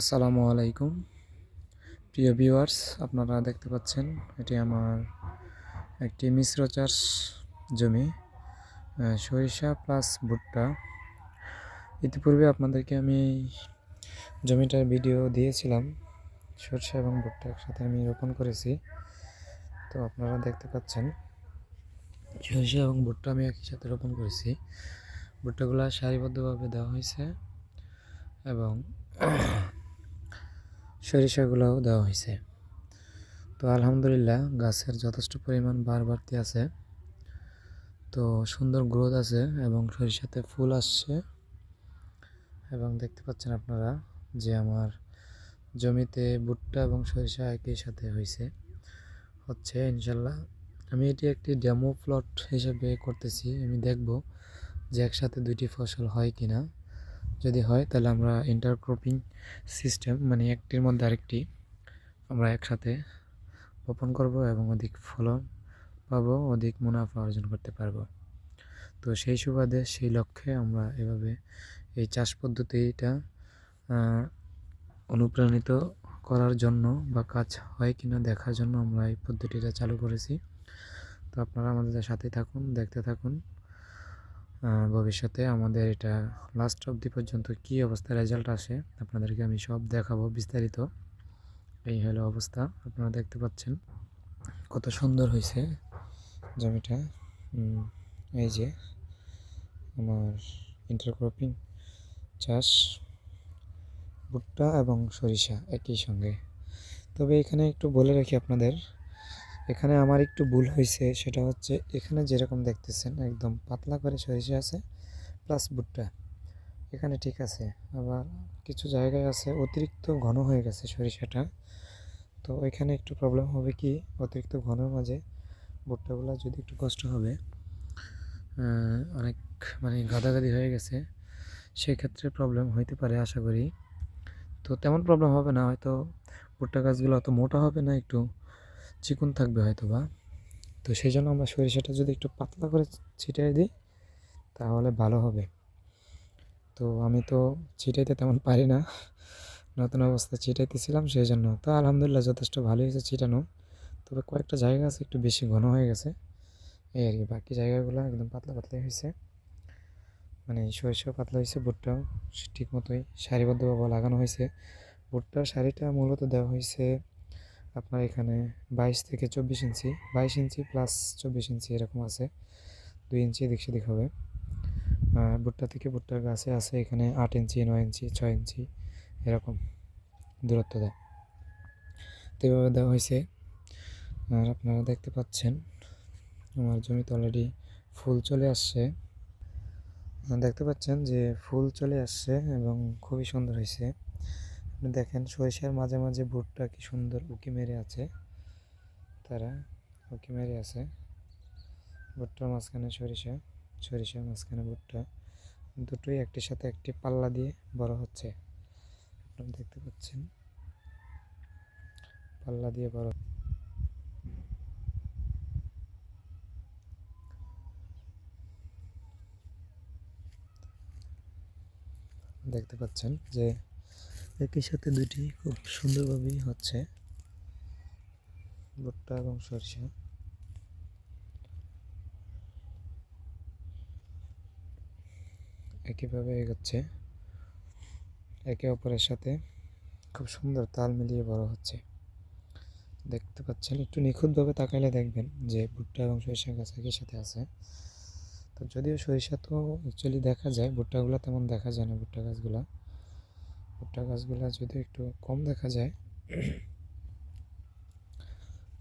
আসসালামু আলাইকুম। প্রিয় ভিউয়ার্স, আপনারা দেখতে পাচ্ছেন, এটি আমার একটি মিশ্র চাষ জমি সরিষা প্লাস ভুট্টা। ইতিপূর্বে আপনাদেরকে আমি জমিটার ভিডিও দিয়েছিলাম, সরিষা এবং ভুট্টা একসাথে আমি রোপণ করেছি। তো আপনারা দেখতে পাচ্ছেন, সরিষা এবং ভুট্টা আমি একই সাথে রোপণ করেছি। ভুট্টাগুলা সারিবদ্ধভাবে দেওয়া হয়েছে এবং সরিষাগুলোও দেওয়া হয়েছে। তো আলহামদুলিল্লাহ গাছের যথেষ্ট পরিমাণ বার বাড়তি আছে। তো সুন্দর গ্রোথ আছে এবং সরিষাতে ফুল আসছে। এবং দেখতে পাচ্ছেন আপনারা যে আমার জমিতে ভুট্টা এবং সরিষা একই সাথে হয়েছে। হচ্ছে ইনশাল্লাহ আমি এটি একটি ডেমো প্লট হিসেবে করতেছি। আমি দেখব যে একসাথে দুইটি ফসল হয় কিনা। যদি হয়, তাহলে আমরা ইন্টারক্রপিং সিস্টেম মানে একটির মধ্যে আরেকটি আমরা একসাথে বপন করব এবং অধিক ফলন পাবো, অধিক মুনাফা অর্জন করতে পারব। তো সেই সুবাদে, সেই লক্ষ্যে আমরা এভাবে এই চাষ পদ্ধতিটা অনুপ্রাণিত করার জন্য বা কাজ হয় কিনা দেখার জন্য আমরা এই পদ্ধতিটা চালু করেছি। তো আপনারা আমাদের সাথে থাকুন, দেখতে থাকুন। ভবিষ্যতে আমাদের এটা লাস্ট অবধি পর্যন্ত কী অবস্থা রেজাল্ট আসে, আপনাদেরকে আমি সব দেখাবো বিস্তারিত। এই হলো অবস্থা, আপনারা দেখতে পাচ্ছেন কত সুন্দর হয়েছে জমিটা। এই যে আমার ইন্টারক্রপিং চাষ, ভুট্টা এবং সরিষা একই সঙ্গে। তবে এখানে একটু বলে রাখি আপনাদের এখানে আমার একটু ভুল হয়েছে, সেটা হচ্ছে এখানে যেরকম দেখতেছেন, একদম পাতলা করে সরিষা আছে প্লাস ভুট্টা। এখানে ঠিক আছে, আবার কিছু জায়গায় আছে অতিরিক্ত ঘন হয়ে গেছে সরিষাটা। তো এখানে একটু প্রবলেম হবে কি, অতিরিক্ত ঘনের মাঝে ভুট্টাগুলো যদি একটু কষ্ট হবে অনেক মানে গাদাগাদি হয়ে গেছে, সেক্ষেত্রে প্রবলেম হইতে পারে আশা করি। তো তেমন প্রবলেম হবে না, হয়তো ভুট্টা গাছগুলো অত মোটা হবে না একটু। চিকন থাকবে হয়তো বা তো সেই জন্য আমরা সরিষাটা যদি একটু পাতলা করে ছিটিয়ে দিই, তাহলে ভালো হবে। তো আমি তো ছিটাইতে তেমন পারি না। নতুন অবস্থায় ছিটাইতেছিলাম সেই জন্য তো আলহামদুলিল্লাহ যথেষ্ট ভালো হয়েছে ছিটানো। তবে কয়েকটা জায়গা আছে একটু বেশি ঘন হয়ে গেছে। এই আর কি, বাকি জায়গাগুলো একদম পাতলা পাতলাই হয়েছে। মানে সরিষাও পাতলা হয়েছে, ভুট্টাও ঠিক মতোই সারিবদ্ধভাবে লাগানো হয়েছে। ভুট্টার শাড়িটা মূলত দেওয়া হয়েছে আপনার এখানে বাইশ থেকে চব্বিশ ইঞ্চি, বাইশ ইঞ্চি প্লাস চব্বিশ ইঞ্চি এরকম আছে। দুই ইঞ্চি এদিক সেদিক হবে। আর ভুট্টা থেকে ভুট্টার গাছে আছে এখানে আট ইঞ্চি, নয় ইঞ্চি, ছয় ইঞ্চি এরকম দূরত্ব দেয়। তো এভাবে দেওয়া হয়েছে। আর আপনারা দেখতে পাচ্ছেন, আমার জমিতে অলরেডি ফুল চলে আসছে। দেখতে পাচ্ছেন যে ফুল চলে আসছে এবং খুবই সুন্দর হয়েছে। আপনি দেখেন সরিষার মাঝে মাঝে ভুট্টা কি সুন্দর উকি মেরে আছে। তারা উকি মেরে আছে। ভুট্টার মাঝখানে সরিষা, সরিষার মাঝখানে ভুট্টা। দুটোই একটির সাথে একটি পাল্লা দিয়ে বড় হচ্ছে। আপনারা দেখতে পাচ্ছেন। পাল্লা দিয়ে বড়। দেখতে পাচ্ছেন যে একই সাথে দুটি খুব সুন্দরভাবেই হচ্ছে। ভুট্টা এবং সরিষা। একইভাবে এগোচ্ছে। একে অপরের সাথে খুব সুন্দর তাল মিলিয়ে বড় হচ্ছে। দেখতে পাচ্ছেন, একটু নিখুঁতভাবে তাকাইলে দেখবেন যে ভুট্টা এবং সরিষা গাছ একই সাথে আছে। তো যদিও সরিষা তো অ্যাকচুয়ালি দেখা যায় ভুট্টাগুলো তেমন দেখা যায় না ভুট্টা গাছগুলা। ভুট্টা গাছগুলা যদি একটু কম দেখা যায়,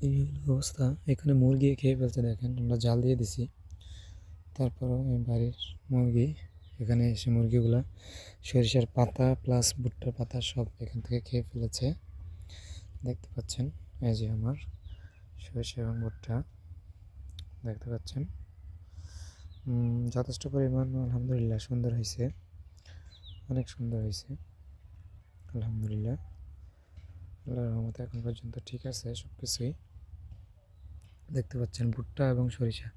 এই অবস্থা। এখানে মুরগি খেয়ে ফেলতে দেখেন, আমরা জাল দিয়ে দিছি। তারপরও বাড়ির মুরগি, এখানে এসে মুরগিগুলা সরিষার পাতা প্লাস ভুট্টার পাতা সব এখান থেকে খেয়ে ফেলেছে। দেখতে পাচ্ছেন, এই যে আমার সরিষা এবং ভুট্টা, দেখতে পাচ্ছেন। যথেষ্ট পরিমাণ, আলহামদুলিল্লাহ, সুন্দর হয়েছে অনেক সুন্দর হয়েছে আলহামদুলিল্লাহ। আল্লাহর রহমতে এখন পর্যন্ত ঠিক আছে সব কিছুই দেখতে পাচ্ছেন ভুট্টা এবং সরিষা।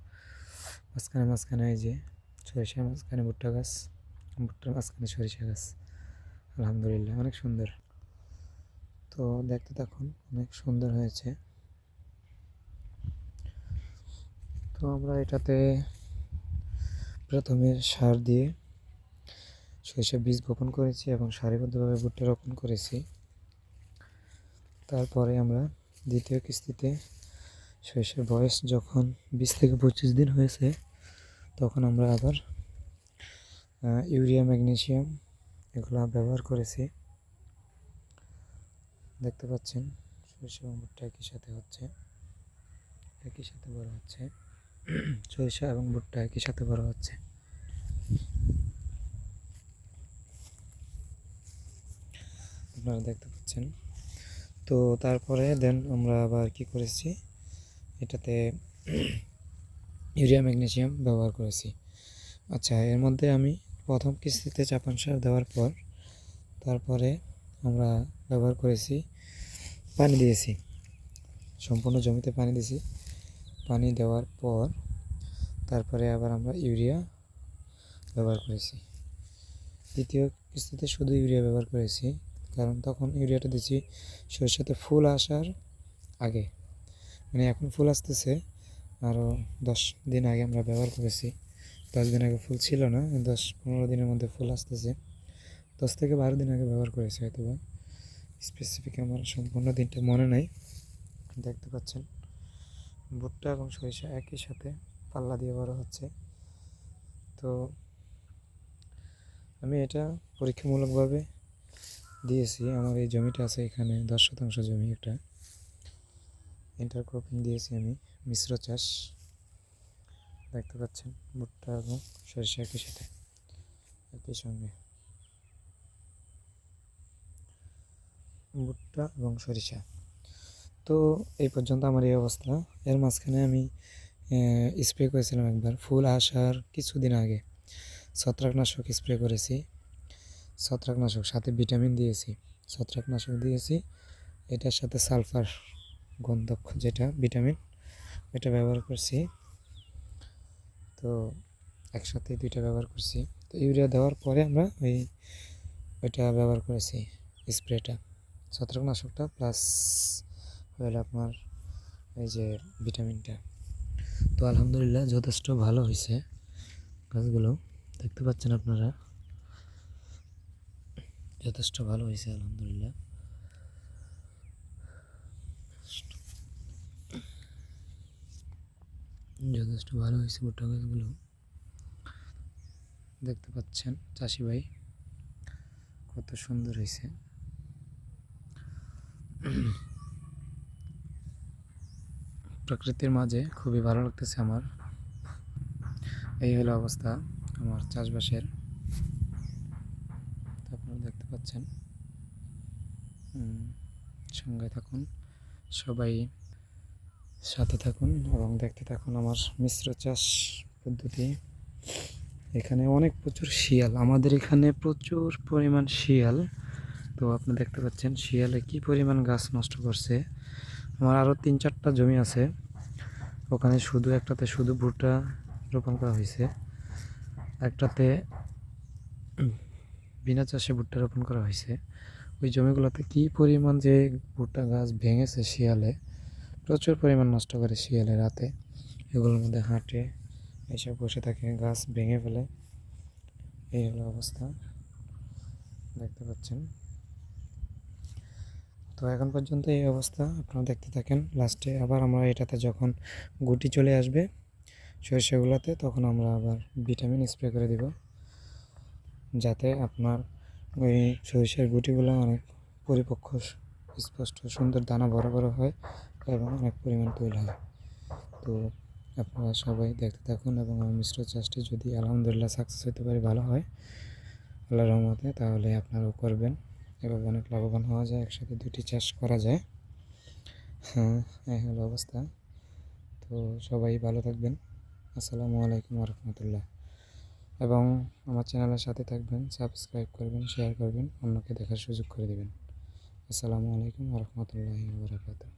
মাঝখানে মাঝখানে এই যে সরিষার মাঝখানে ভুট্টা গাছ, ভুট্টার মাঝখানে সরিষা গাছ। আলহামদুলিল্লাহ, অনেক সুন্দর। তো দেখতে থাকুন, অনেক সুন্দর হয়েছে। তো আমরা এটাতে প্রথমে সার দিয়ে সরিষা বীজ বপন করেছি এবং সারিবদ্ধভাবে ভুট্টা রোপণ করেছি। তারপরে আমরা দ্বিতীয় কিস্তিতে সরিষার বয়স যখন বিশ থেকে পঁচিশ দিন হয়েছে, তখন আমরা আবার ইউরিয়া ম্যাগনেশিয়াম এগুলো ব্যবহার করেছি। দেখতে পাচ্ছেন সরিষা এবং ভুট্টা একই সাথে হচ্ছে, একই সাথে বড় হচ্ছে সরিষা এবং ভুট্টা একই সাথে বড় হচ্ছে। আপনারা দেখতে পাচ্ছেন। তো তারপরে দেন আমরা আবার কি করেছি, এটাতে ইউরিয়া ম্যাগনেশিয়াম ব্যবহার করেছি। আচ্ছা এর মধ্যে আমি প্রথম কিস্তিতে চাপান সার দেওয়ার পর তারপরে আমরা ব্যবহার করেছি, পানি দিয়েছি। সম্পূর্ণ জমিতে পানি দিয়েছি। পানি দেওয়ার পর তারপরে আবার আমরা ইউরিয়া ব্যবহার করেছি। দ্বিতীয় কিস্তিতে শুধু ইউরিয়া ব্যবহার করেছি। কারণ তখন ইউরিয়াটা দিয়েছি সরষেতে ফুল আসার আগে। মানে এখন ফুল আসতেছে আরও দশ দিন আগে আমরা ব্যবহার করেছি। দশ দিন আগে ফুল ছিল না, দশ পনেরো দিনের মধ্যে ফুল আসতেছে। দশ থেকে বারো দিন আগে ব্যবহার করেছি হয়তো বা স্পেসিফিক আমার সম্পূর্ণ দিনটা মনে নাই, দেখতে পাচ্ছেন। ভুট্টা এবং সরিষা একই সাথে পাল্লা দিয়ে বড় হচ্ছে। তো আমি এটা পরীক্ষামূলকভাবে দিয়েছি। আমার এই জমিটা আছে এখানে দশ শতাংশ জমি একটা। ইন্টারক্রপিং দিয়েছি আমি, মিশ্র চাষ। দেখতে পাচ্ছেন, ভুট্টা এবং সরিষা একই সাথে, একই সঙ্গে। ভুট্টা এবং সরিষা। তো এই পর্যন্ত আমার এই অবস্থা। এর মাঝখানে আমি স্প্রে করেছিলাম একবার। ফুল আসার কিছুদিন আগে ছত্রাকনাশক স্প্রে করেছি। ছত্রাকনাশক সাথে ভিটামিন দিয়েছি, ছত্রাকনাশক দিয়েছি। এটার সাথে সালফার গন্ধক, যেটা ভিটামিন, এটা ব্যবহার করছি। তো একসাথে দুইটা ব্যবহার করছি। তো ইউরিয়া দেওয়ার পরে আমরা ওই, ওইটা ব্যবহার করেছি, স্প্রেটা। ছত্রাকনাশকটা প্লাস হলো আপনার এই যে ভিটামিনটা। তো আলহামদুলিল্লাহ যথেষ্ট ভালো হয়েছে গাছগুলো। দেখতে পাচ্ছেন আপনারা? যথেষ্ট ভালো হয়েছে, আলহামদুলিল্লাহ। যথেষ্ট ভালো হয়েছে ভুট্টা গাছগুলো। দেখতে পাচ্ছেন চাষি ভাই কত সুন্দর হয়েছে। প্রকৃতির মাঝে খুবই ভালো লাগতেছে আমার। এই হলো অবস্থা আমার চাষবাসের তো আপনারা দেখতে পাচ্ছেন উম, সঙ্গে থাকুন, সবাই সাথে থাকুন এবং দেখতে থাকুন আমার মিশ্র চাষ পদ্ধতি। এখানে অনেক প্রচুর শিয়াল, আমাদের এখানে প্রচুর পরিমাণ শিয়াল। তো আপনি দেখতে পাচ্ছেন শিয়ালে কি পরিমাণ গাছ নষ্ট করছে। আমার আরও তিন চারটা জমি আছে, ওখানে শুধু একটাতে শুধু ভুট্টা রোপণ করা হয়েছে। একটাতে বিনা চাষে ভুট্টা রোপণ করা হয়েছে। ওই জমিগুলোতে কি পরিমাণ যে ভুট্টা গাছ ভেঙেছে শিয়ালে, প্রচুর পরিমাণ নষ্ট করে শিয়ালে রাতে। এগুলোর মধ্যে হাঁটে এসব বসে থাকে, গাছ ভেঙে ফেলে। এই হলো অবস্থা। দেখতে পাচ্ছেন? তো এখন পর্যন্ত এই অবস্থা, আপনারা দেখতে থাকেন। লাস্টে আবার আমরা এটাতে যখন গুটি চলে আসবে সরিষাগুলোতে, তখন আমরা আবার ভিটামিন স্প্রে করে দিব। যাতে আপনার ওই সরিষার গুটিগুলো অনেক পরিপক্ক, স্পষ্ট, সুন্দর দানা বড় বড় হয় এবং অনেক পরিমাণ তৈল হয়। তো আপনারা সবাই দেখতে থাকুন এবং আমার মিশ্র চাষটি যদি আলহামদুলিল্লাহ সাকসেস হতে পারে, ভালো হয় আল্লাহ রহমতে, তাহলে আপনারাও করবেন। এভাবে অনেক লাভবান হওয়া যায়, একসাথে দুটি চাষ করা যায়। হ্যাঁ এই হলো অবস্থা। তো সবাই ভালো থাকবেন। আসসালামু আলাইকুম রহমতুল্লাহ। এবং আমার চ্যানেলের সাথে থাকবেন, সাবস্ক্রাইব করবেন, শেয়ার করবেন, অন্যকে দেখার সুযোগ করে দেবেন। আসসালামু আলাইকুম রহমতুল্লাহি বারাকাতুহু।